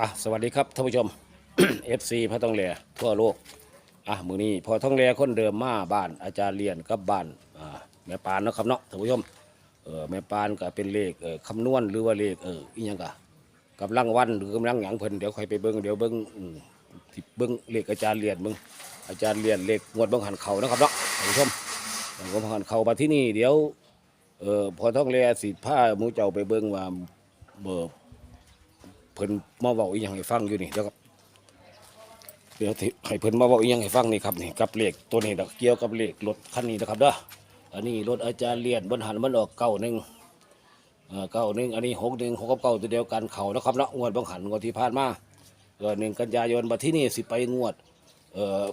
อะสวัสดีครับท่านผู้ชม FC พระต้องแลทั่วโลกอะมือนี้พอทองแลคนเดิมมาบ้านอาจารย์เรียนกับบ้านอ่าแม่ปานเนาะครับเนาะท่านผู้ชมเออแม่ปานก็เป็นเลขเออคำนวณหรือว่าเลขเอออีหยังกะกำลังวันหรือกำลังหยังเพิ่นเดี๋ยวค่อยไปเบิ่งเดี๋ยวเบิ่งอืมที่เบิ่งเลขอาจารย์เรียนเบิ่งอาจารย์เรียนเลขงวดเบิ่งหันเขานะครับเนาะท่านผู้ชมงวดเบิ่งหันเขามาที่นี่เดี๋ยวเออพอทองแลสิพาหมูเจ้าไปเบิ่งว่าเบอร์ เพิ่นมาเว้าอีหยังให้ฟังอยู่นี่เดี๋ยวครับเดี๋ยวที่ให้เพิ่นมาเว้าอีหยังให้ฟังนี่ครับนี่กับเลขตัวนี้ดอกเกี่ยวกับเลขรถคันนี้นะครับเด้ออันนี้รถอาจารย์เลียนบนหันมันออกเก้าหนึ่งเออเก้าหนึ่งอันนี้หกหนึ่งหกกับเก้าตัวเดียวกันเขานะครับเนาะงวดบางหันงวดที่ผ่านมาเออหนึ่งกันยายนบัดที่นี่สิไปงวดเอ่อ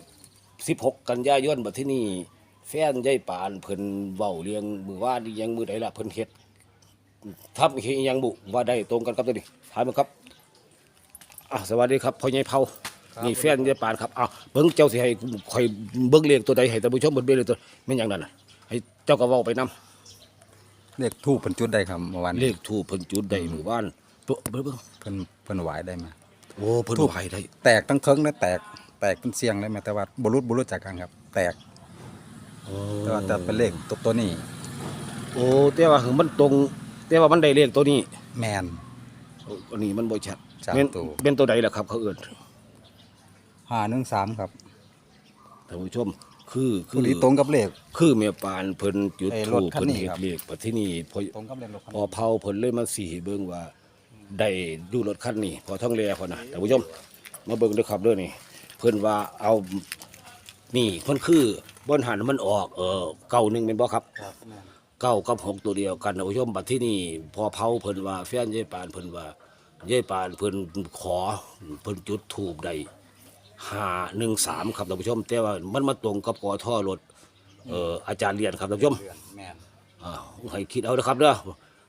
สิบหกกันยายนบัดที่นี่แฟนยายปานเพิ่นเว้าเรียงมือว่าดียังมือใดล่ะเพิ่นเฮ็ดทำเฮ็ดยังบุว่าได้ตรงกันกับตัวนี้ถามมาครับ อะสวัสดีครับพ่อใหญ่เผานี่แฟนยายปานครับอะเบิ่งเจ้าสิให้ข่อยเบิ่งเลขตัวใดให้ท่านผู้ชมเบิ่งเลขตัวแม่นหยังนั่นน่ะให้เจ้าก็เว้าไปนํเลขทูบเพิ่นจุดได้ครับเมื่อวานเลขถูกเพิ่นจุดได้หมู่บ้านตัวเบิ่งเบิ่งเพิ่นเพิ่นไหวได้มาโอ้เพิ่นไหวได้ แตกทั้งเคิงและแตกแตกเป็นเสียงได้มาแต่ว่าบ่รู้บ่รู้จักกันครับ แตกแต่ว่าแต่เป็นเลขตัวตัวนี้ โอ้แต่ว่าคือมันตรง แต่ว่ามันได้เลขตัวนี้ แมนโอ้อันนี้มันบ่ชัด สามแม่นตัวเป็นตัวใดล่ะครับ เขาเอิ้น513ครับท่านผู้ชม คือคืคืออตรงกับเลข คือแม่ปานเพิ่นจุดไอ้รถูถกคันเพิ่นนี้เฮ็ดครับ เลขปัจที่นี่พอตรงกับเลขรถคันพอเผาเพิ่นเลยมาสีให้เบิ่งว่าได้ดูรถคันนี้พอท่องแลพอนะท่านผู้ชม มาเบิ่งเด้วยครับเด้อนี่ เพิ่นว่าเอานี่เพิ่นคือบนหันมันออกเออเก้าหนึ่งเป็นบ่ครับ ครับแม่นเก้ากับหกตัวเดียวกันท่านผู้ชมบัดที่นี่พอเผาเพิ่นว่าแฟนยายปานเพิ่นว่า ยายปานเพิ่นขอเพิ่นจุดถูกได้ห้าหนึ่งสามครับท่านผู้ชม แต่ว่ามันมาตรงกับกอท่อรถเอ่ออาจารย์เรียนครับท่านผู้ชมเดือนแม่นอ่าให้คิดเอานะครับเด้อ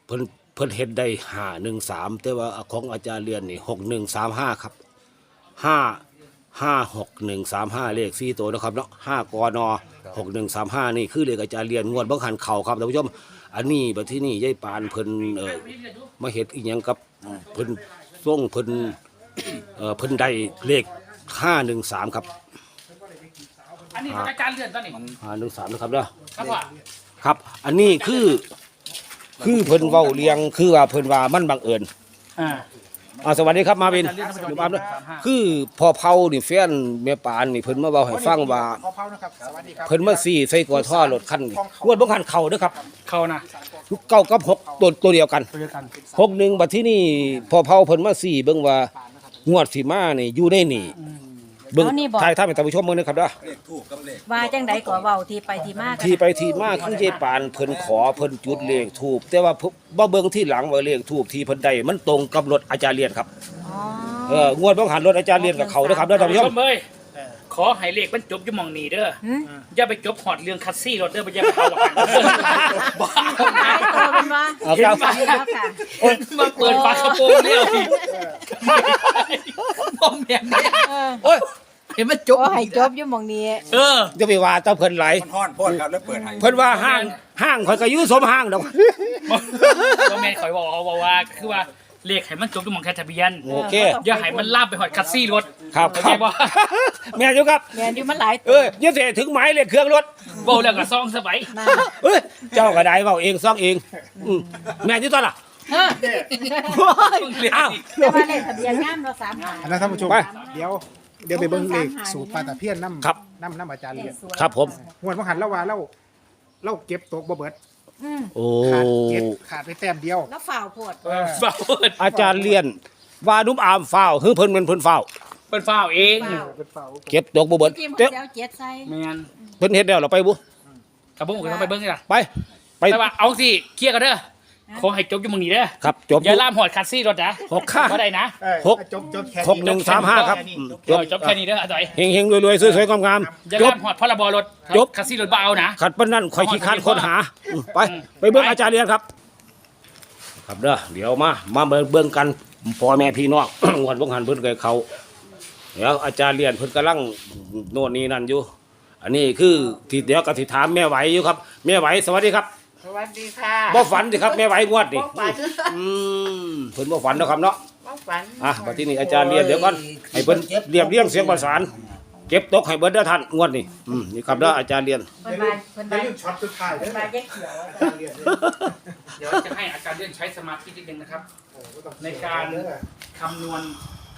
เพิ่นเพิ่นเฮ็ดได้ห้าหนึ่งสามแต่ว่าของอาจารย์เรียนนี่หกหนึ่งสามห้าครับห้าห้าหกหนึ่งสามห้าเลขสี่ตัวนะครับเนาะห้ากนหกหนึ่งสามห้านี่คือเลขอาจารย์เรียนงวดบังหันเข่าครับท่านผู้ชม อันนี้บัดที่นี่ยายปานเพิ่นเอ่อมาเฮ็ดอีหยังกับ เพิ่นส่งเพิ่นเอ่อเพิ่นได้เลขห้าหนึ่งสามครับอันนี้เป็นอาจารย์เลื่อนตอนนี้ห้าหนึ่งสามนะครับเด้อครับว่าครับ อันนี้คือคือเพิ่นเว้าเรียงคือว่าเพิ่นว่ามันบังเอิญอ่าอ่าสวัสดีครับมาวินอาจารย์เรียนท่านผู้ชมอยู่บ้านด้วยสามห้าคือพอเผานี่แฟนแม่ปานนี่เพิ่นมาเว้าให้ฟังว่าขอเผานะครับสวัสดีครับเพิ่นมาซี่ใส่กอท่อรถคันนี่งวดบ่คันเข้าเด้อครับ เขานะ เก้ากับหกตัวตัวเดียวกันตัวเดียวกันหกหนึ่งบัดที่นี่พอเผาเพิ่นมาซี่เบิ่งว่างวดสิมานี่อยู่ในนี่เบิ่งเอานี่บอกถ่ายทำให้ท่านผู้ชมเบิ่งนะครับเด้อเลขทูบกับเลขว่าจังใดก็เว้าที่ไปที่มากันที่ไปที่มาคือเจปานเพิ่นขอเพิ่นจุดเลขถูกแต่ว่าบ่เบิ่งที่หลังว่าเลขถูกที่เพิ่นได้มันตรงกับรถอาจารย์เรียนครับอ๋อ เอองวดบังหันรถอาจารย์เรียนกับเขานะครับเด้อท่านผู้ชม เอ้ย ขอให้เลขมันจบอยู่หมองนี้เด้อหึอย่าไปจบหอดเรื่องคัสซี่รถเด้อไปอย่าไปเอาหลักฐานเด้อบ้าหลายตัวเป็นว่าเอาครับเห็นแล้วค่ะ มาเปิดฝากระโปรงเร็วอีกมองแบบนี้เออโอ้ยเห็นมันจบก็ให้จบอยู่หมองนี้ เออ จะไปว่าเจ้าเพิ่นไหลายมันฮ้อนโพดครับแล้วเปิดให้เพิ่นว่าห้างห้างข่อยก็อยู่สมห้างดอกก็แม่นข่อยบอกว่าว่าคือว่า เลขให้มันจบอยู่หมองแคทะเบียนโอเค อย่าให้มันลามไปหอดคัสซี่รถครับเข้าคใจรับบ่ แม่นอยู่ครับ แม่นอยู่มันหลายเอตัวอยังสิถึงหมายเลขเครื่องรถเว้าแล้วก็ซองสบายนั่นเอ้ยเจ้าก็ได้เว้าเองซ่องเองอืมแม่นอยู่ตอนล่ะเอออ้าว แต่ว่าเลขทะเบียนงามเราสามหาอันนั้นท่านผู้ชมไปเดี๋ยวเดี๋ยวไปเบิ้งเลขสูตรปลาตะเพียนน้ำครับ น้ำน้ำอาจารย์เรียนครับผมงวดพังหันแล้วว่าเราเราเก็บตกบ่เบิด อืมโอ้ ขาดเก็บขาดไปแต้มเดียวแล้วฝ่าวโพดเออเฝ้าเปิดอาจารย์เรียนว่านุ่มอามฟ้าวคือเพิ่นเป็นเพิ่นฟ้าวเปิดเฝ้าเองเป็นเฝ้าเก็บดอกบ่เบิดที่มันเจ้าแล้วเจ็ดใส่แม่นเพิ่นเฮ็ดแล้วเราไปบุกระบุ้งก็ต้องไปเบิ้งกันไป ไปแต่ว่าเอาสิเคลียร์กันเด้อ ขอให้จบอยู่มึงนี่เด้อครับจบอย่าล่ามหอดคัสซี่รถนะหกค่า ก็ได้นะเออหก จบจบแค่หกหนึ่งสามห้าครับอืมจบจบแค่นี้เด้ออาจารย์เฮงเฮงๆรวยๆสวยๆงามอย่าๆจบ ล่ามหอดพรบรถจบ คัสซี่รถบ่เอานะ ขัดปานนั่นคอยขี้คร้านค้นหาอืมไป ไปเบิ่งอาจารย์เรียนครับ ครับเด้อเดี๋ยวมา มาเบิ่งเบิ่งกันพ่อแม่พี่น้อง งวันวงหันเพิ่นเคยเขา เดี๋ยวอาจารย์เรียนเพิ่นกำลังโน่นนี่นั่นอยู่ อันนี้คือที่เดี๋ยวก็สิถามแม่ไหวอยู่ครับ แม่ไหวสวัสดีครับ สวัสดีค่ะบ่ฝันสิครับแม่ไหวงวดนี่บ่ฝันอืมเพิ่นบ่ฝันเนาะครับเนาะบ่ฝันอะมาที่นี่อาจารย์เรียนเดี๋ยวก่อนให้เพิ่นเรียบเรียงเสียงประสาน เก็บตกให้เบิดเด้อท่านงวดนี้อืมนี่ครับเด้ออาจารย์เรียนเพิ่นมาเพิ่นอย่ามาลืมช็อตสุดท้ายเพิ่เด้นอมาแยกเขียวอะอาจารย์เรียนเด้อเดี๋ยวจะให้อาจารย์เลื่อนใช้สมาธินิดนึงนะครับโอ้โหต้องในการเด้อคำนวณ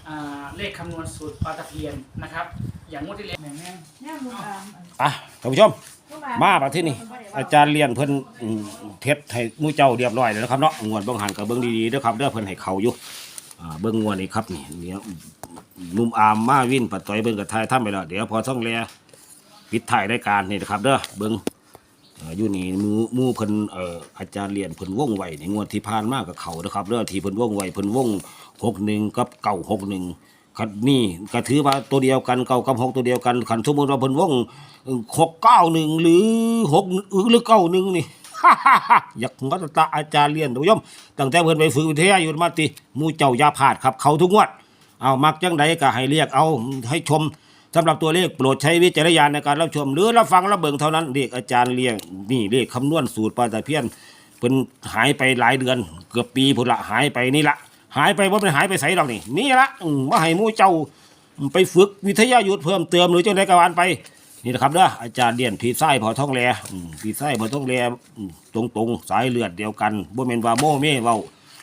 อ่าเลขคำนวณสูตรปลาตะเพียนนะครับ อย่างงวดที่แล้วแม่แม่แม่ลุงอามอะท่านผู้ชม มาประที่นี่อาจารย์เรียนเพิ่นอืมเทศให้มู่เจ้าเรียบร้อยแล้วนะครับเนาะงวดเบิ่งหันกับเบิ่งดีๆด้อครับเด้อเพิ่นให้เขาอยู่เบิ่งงวดนี่ครับนี่เดี๋ยหนุ่มอามมาวินปัดต่อยเบิ่งกับทยทำไปแล้วเดี๋ยวพอท่องแลปิดถ่ายรายการนี่นะครับเด้อเบิ่งเอ่อยู่นี่มู่หมู่เพิ่นเอ่อาจารย์เรียนเพิ่นว่องไวในงวดที่ผ่านมากับเขานะครับเด้อที่เพิ่นว่องไวเพิ่นว่อง61กับ961ครับนี่ง ขันนี่ก็ถือว่าตัวเดียวกันเก้ากับหกตัวเดียวกันคันสมมติว่าเพิ่นวงหกเก้าหนึ่งหรือหกหรือเก้าหนึ่งนี่อยากงัดตาอาจารย์เรียนท่านผู้ชมตั้งแต่เพิ่นไปฝึกวิทยาอยู่มาติมูเจ้ายาพาดครับเขาทุกงวดเอามักจังใดก็ให้เรียกเอาให้ชมสำหรับตัวเลขโปรดใช้วิจารณญาณในการรับชม หรือรับฟังรับเบิ่งเท่านั้นเรียกอาจารย์เรียงนี่เลขคำนวณสูตรปลาตะเพียนเพิ่นหายไปหลายเดือน เกือบปีพุ่นละหายไปนี่ละ หายไปว่าเป็นหายไปไสดอกนี่นี่ละอืมมาให้หมู่เจ้าไปฝึกวิทยายุทธเพิ่มเติมหรือจังไดกวานไปนี่นะครับเด้ออาจารย์เดียนพี่ไส้พอท้องแลอืมพี่ไส้พอท้องแลอืมตรงตรงๆสายเลือดเดียวกันบ่แม่นว่าโม่เม่เว้า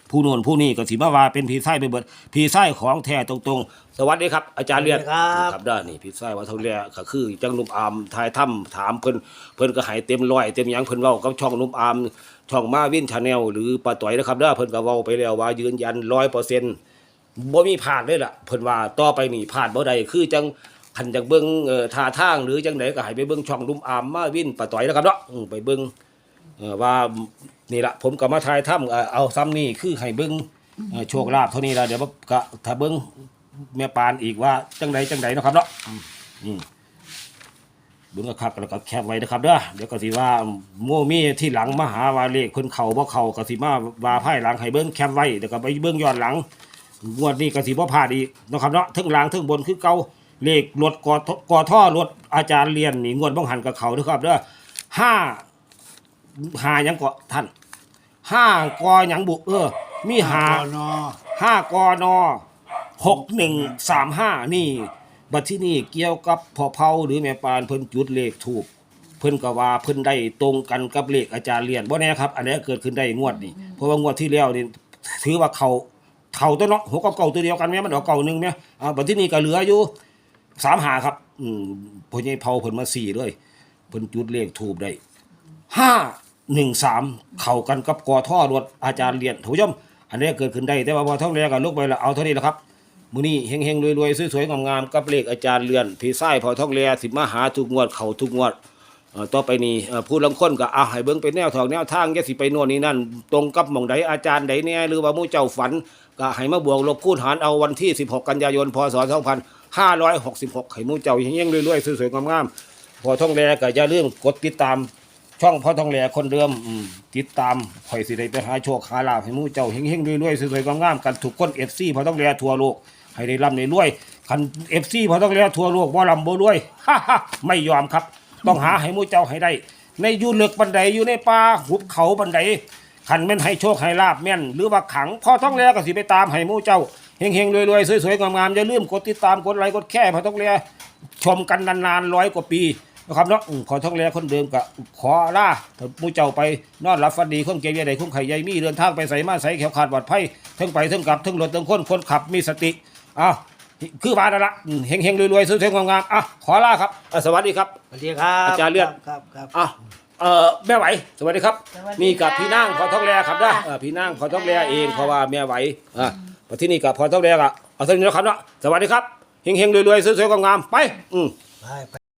ผู้โน่นผู้นี้ก็สิมาว่าเป็นพี่ไส้ไปเบิดพี่ไส้ของแท้ตรงๆสวัสดีครับ อาจารย์เรียนครับครับเด้อนี่พี่ไส้ว่าท้องแลก็คือจังลุมอามทายถ้ำถามเพิ่นเพิ่นก็ให้เต็มร้อยเต็มหยังเพิ่นเว้ากับช่องลุมอาม ช่องมาวินชาแนลหรือป้าต่อยนะครับเด้อเพิ่นก็เว้าไปแล้วว่ายืนยัน100%บ่มีพลาดเลยล่ะเพิ่นว่าต่อไปนี่พลาดบ่ได้คือจังคันจังเบิ่งเอ่อท่าทางหรือจังไดก็ให้ไปเบิ่งช่องลุมอามมาวินปะต่อยนะครับเนาะอืมไปเบิ่งเอ่อว่านี่ล่ะผมก็มาทายถ้ำเอ่อเอาซ้ำนี่คือให้เบิ่งเอ่อโชคลาภเท่านี้ละเดี๋ยวก็ถ้าเบิ่งแม่ปานอีกว่าจังไดจังไดเนาะครับเนาะอืม อืมเบิ่งก็คักแล้วก็แคปไว้นะครับเด้อเดี๋ยวก็สิว่าโมมีที่หลังมาหาว่าเลขเพิ่นเข้าบ่เข้าก็สิมาว่าภายหลังให้เบิ่งแคปไว้เดี๋ยวก็ไปเบิ่งย้อนหลังงวดนี้ก็สิบ่พลาดอีกเนาะครับเนาะทั้งล่างทั้งบนคือเก่าเลขรถกอทกอท่อรถอาจารย์เรียนนี่งวดบ้องหันกับเขาเด้อครับเด้อห้าห้าหยังเกาะท่านห้ากอหยังบุเออ มีหาห้ากอนอหกหนึ่งสามห้านี่ บัดที่นี่เกี่ยวกับพ่อเผาหรือแม่ปานเพิ่นจุดเลขถูกเพิ่นก็ว่าเพิ่นได้ตรงกันกับเลขอาจารย์เรียนบ่แน่ครับ อันนี้เกิดขึ้นได้งวดนี่เพราะว่างวดที่แล้วนี่ถือว่าเขาเขาตัวเนาะหัวกับเก่าตัวเดียวกันแม่มันเอาเก่าหนึงแม่อ่าบัดที่นี่ก็เหลืออยู่สามหาครับ อืมพ่อใหญ่เผาเพิ่นมาสี่เลยเพิ่นจุดเลขถูกได้ห้าหนึ่งสามเข้ากันกับกอท่อรถอาจารย์เรียนท่านผู้ชมอันนี้เกิดขึ้นได้แต่ว่าพอท่องแรกก็ลุกไปแล้วเอาเท่านี้แหละครับ มื้อนี้เฮงๆรวยๆสวยๆงามๆกับเลขอาจารย์เรือนพี่ไส้พอท่องเรียสิมาหาทุกงวดเขาทุกงวดต่อไปนี้เอ่อผู้ลางคนก็เอาให้เบิ่งเป็นแนวทางแนวทางอย่าสิไปโน่นนี่นั่น ตรงกับหม่องใดอาจารย์ใดแน่หรือว่ามู่เจ้าฝันก็ให้มาบวกลบคูณหารเอาวันที่ 16 กันยายนพศ2566ให้หมู่เจ้าเฮงๆรวยๆสวยๆงามๆพอท่องแรก็อย่าลืมกดติดตามช่องพ่อทองแหล่คนเดิมติดตามข่อยสิได้ไปหาโชคหาลาภให้มู่เจ้าเฮงๆรวยๆสวยๆงามๆกันทุกคน FC พ่อทองแหล่ทั่วโลก ให้ได้ร่ำได้รวยคัน FC พ่อทองแหล่ทั่วโลกบ่ร่ำบ่รวยไม่ยอมครับ ต้องหาให้มูเจ้าให้ได้ ในอยู่ลึกบันไดอยู่ในป่าหุบเขาบันไดคันแม่นให้โชคให้ลาบแม่น หรือว่าขังพ่อทองแหล่ก็สิไปตามให้มูเจ้าเฮงๆรวยๆสวยๆงามๆอย่าลืมกดติดตามกดไลค์กดแชร์พ่อทองแหล่ชมกันนานๆร้อยกว่าปีนะครับเนาะอืมขอท่องแลคนเดิมกับขอลาถ้ามูเจ้าไปนอนรับฟันดีคนเกยใหญ่คุ้มไข่ใหญ่มีเดินทางไปใส่มาใส่แขวขาดปลอดภัยทั้งไปทั้งกลับทั้งรถทั้งคนคนขับมีสติ อ้าวคือบ้านนั่นละอืมเฮงๆรวยๆสวยๆงามๆอะขอลาครับอะสวัสดีครับ สวัสดีครับอาจารย์เลือด ครับครับอะเออแม่ไหว สวัสดีครับ สวัสดีนี่กับค่ะพี่นางพอท้องแลครับนะเออพี่นางพอท้องแลเองเพราะว่าแม่ไหวอะมาที่นี่กับพอท้องแลอะเอาเท่านี้แล้วครับเนาะสวัสดีครับเฮงๆรวยๆสวยๆงามๆไปอืม ไปไป